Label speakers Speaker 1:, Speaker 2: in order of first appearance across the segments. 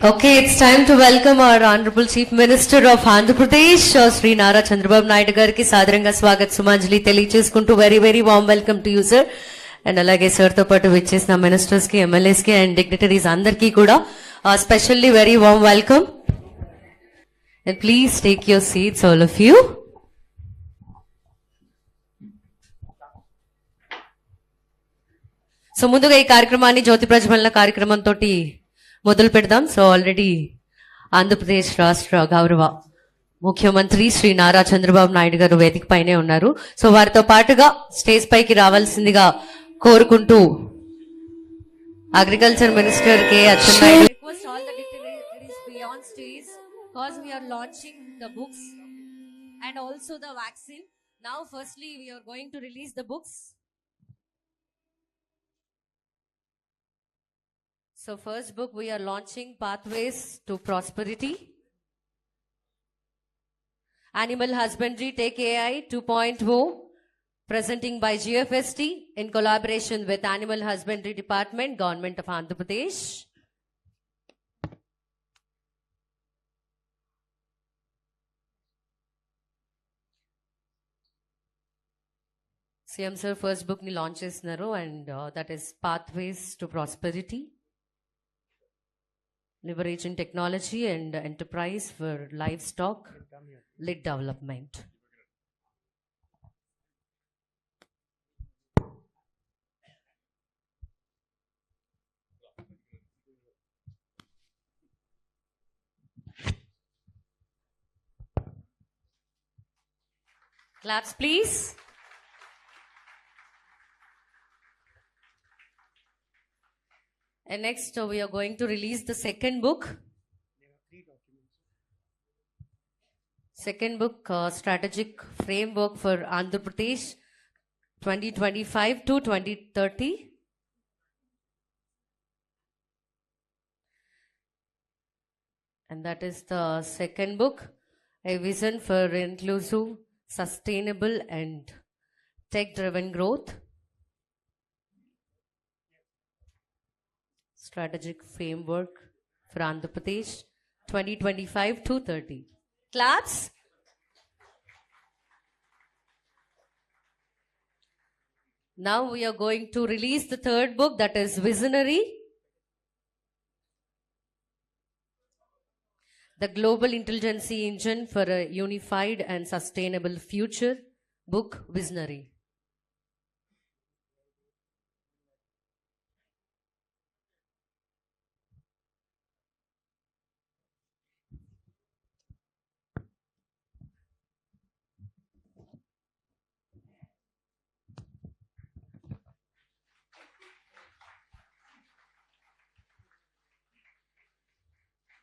Speaker 1: Okay, it's time to welcome our Honorable Chief Minister of Andhra Pradesh, uh, Sri Nara Chandrababu Naidu గారికి సాదరంగా స్వాగత్ సుమాంజలి తెలియజేసుకుంటూ very very warm welcome to you sir and అలాగే sir తో పాటు విచ్చేసిన ministers కి MLAs కి and dignitaries అందరికీ కూడా specially very warm welcome and please take your seats all of you so ముందుగా ఈ కార్యక్రమాన్ని జ్యోతి ప్రజ్వలన కార్యక్రమంతో మొదలు పెడదాం. సో ఆల్రెడీ ఆంధ్రప్రదేశ్ రాష్ట్ర గౌరవ ముఖ్యమంత్రి శ్రీ నారా చంద్రబాబు నాయుడు గారు వేదిక పైనే ఉన్నారు. సో వారితో పాటుగా స్టేజ్ పైకి రావాల్సిందిగా కోరుకుంటూ agriculture minister K Atchan books So, first book we are launching Pathways to Prosperity. Animal Husbandry Take AI 2.0 presenting by GFST in collaboration with Animal Husbandry Department, Government of Andhra Pradesh. CM sir first book ని launch చేస్తున్నారు and that is pathways to prosperity leveraging technology and enterprise for livestock lead development. Claps, please. And next, uh, we are going to release the second book. Second book, uh, Strategic Framework for Andhra Pradesh 2025 to 2030. And that is the second book, A Vision for Inclusive, Sustainable, and Tech Driven Growth. Strategic framework for Andhra Pradesh 2025 to 30. Claps. Now we are going to release the third book that is Visionary. The Global Intelligence Engine for a Unified and Sustainable Future book Visionary.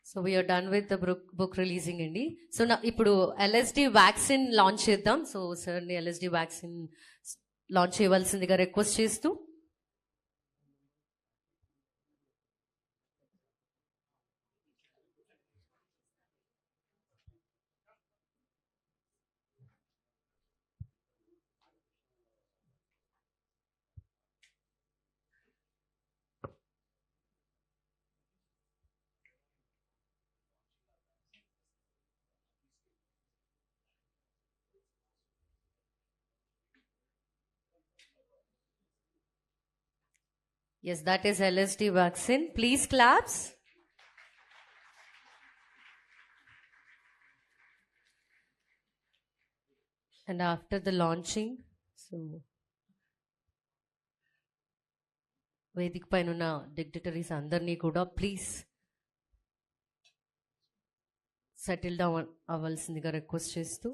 Speaker 1: So we're done with the book book releasing అండి. So నా ఇప్పుడు LSD vaccine launch చేద్దాం. So సార్ని LSD vaccine launch చేయవలసిందిగా request చేస్తూ Yes, that is LSD vaccine. Please claps. And after the launching, so వేదిక పైన ఉన్న డిగ్నిటరీస్ అందరినీ కూడా ప్లీజ్ సెటిల్ డౌన్ అవ్వాల్సిందిగా రిక్వెస్ట్ చేస్తూ